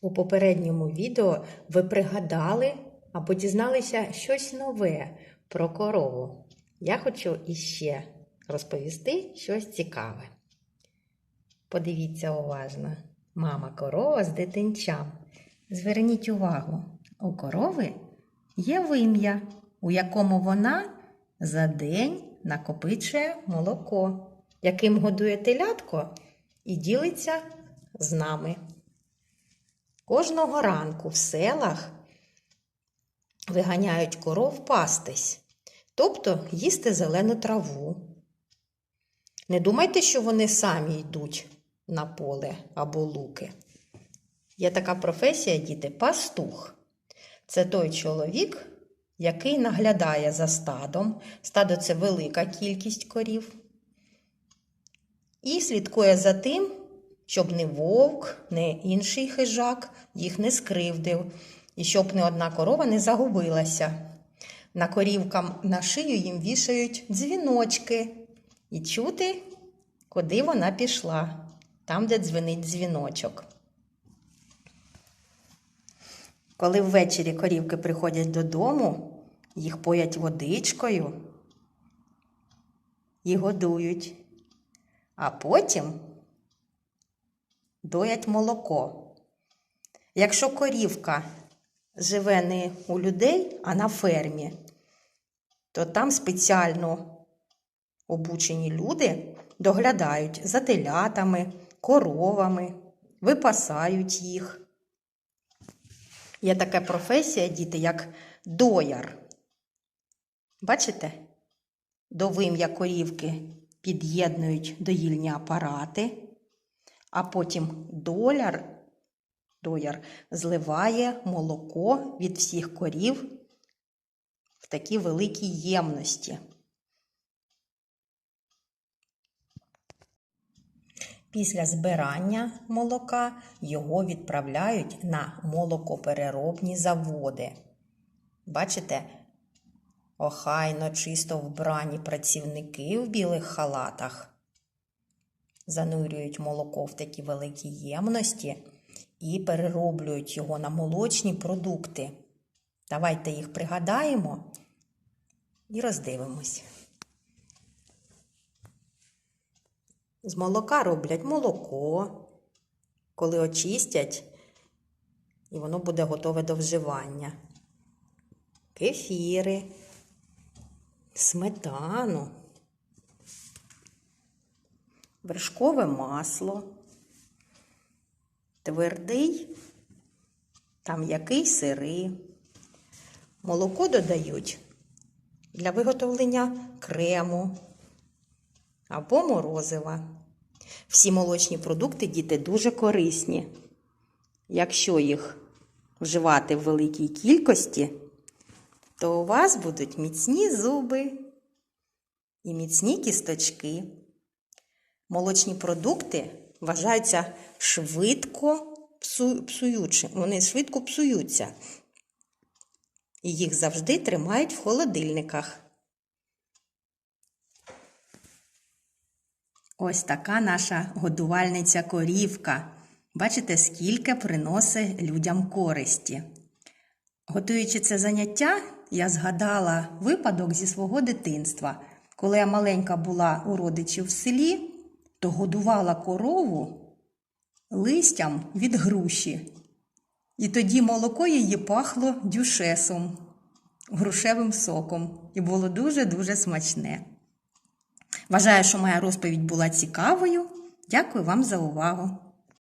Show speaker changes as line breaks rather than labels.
У попередньому відео ви пригадали або дізналися щось нове про корову. Я хочу іще розповісти щось цікаве. Подивіться уважно. Мама корова з дитинчам. Зверніть увагу, у корови є вим'я, у якому вона за день накопичує молоко, яким годує телятко і ділиться з нами. Кожного ранку в селах виганяють коров пастись, тобто їсти зелену траву. Не думайте, що вони самі йдуть на поле або луки. Є така професія, діти, пастух. Це той чоловік, який наглядає за стадом. Стадо це велика кількість корів. І слідкує за тим, щоб не вовк, не інший хижак їх не скривдив, і щоб не одна корова не загубилася. На корівкам на шию їм вішають дзвіночки і чути, куди вона пішла, там, де дзвенить дзвіночок. Коли ввечері корівки приходять додому, їх поять водичкою і годують, а потім доять молоко. Якщо корівка живе не у людей, а на фермі, то там спеціально обучені люди доглядають за телятами, коровами, випасають їх. Є така професія, діти, як дояр. Бачите? До вим'я корівки під'єднують доїльні апарати, а потім доляр, дояр зливає молоко від всіх корів в такі великі ємності. Після збирання молока його відправляють на молокопереробні заводи. Бачите, охайно чисто вбрані працівники в білих халатах занурюють молоко в такі великі ємності і перероблюють його на молочні продукти. Давайте їх пригадаємо і роздивимось. З молока роблять молоко, коли очистять, і воно буде готове до вживання. Кефіри, сметану, вершкове масло, твердий та м'який сири. Молоко додають для виготовлення крему або морозива. Всі молочні продукти, діти, дуже корисні. Якщо їх вживати в великій кількості, то у вас будуть міцні зуби і міцні кісточки. Молочні продукти вважаються швидко псуючими. Вони швидко псуються. І їх завжди тримають в холодильниках. Ось така наша годувальниця корівка. Бачите, скільки приносить людям користі. Готуючи це заняття, я згадала випадок зі свого дитинства. Коли я маленька була у родичів в селі, то годувала корову листям від груші. І тоді молоко її пахло дюшесом, грушевим соком, і було дуже-дуже смачне. Вважаю, що моя розповідь була цікавою. Дякую вам за увагу!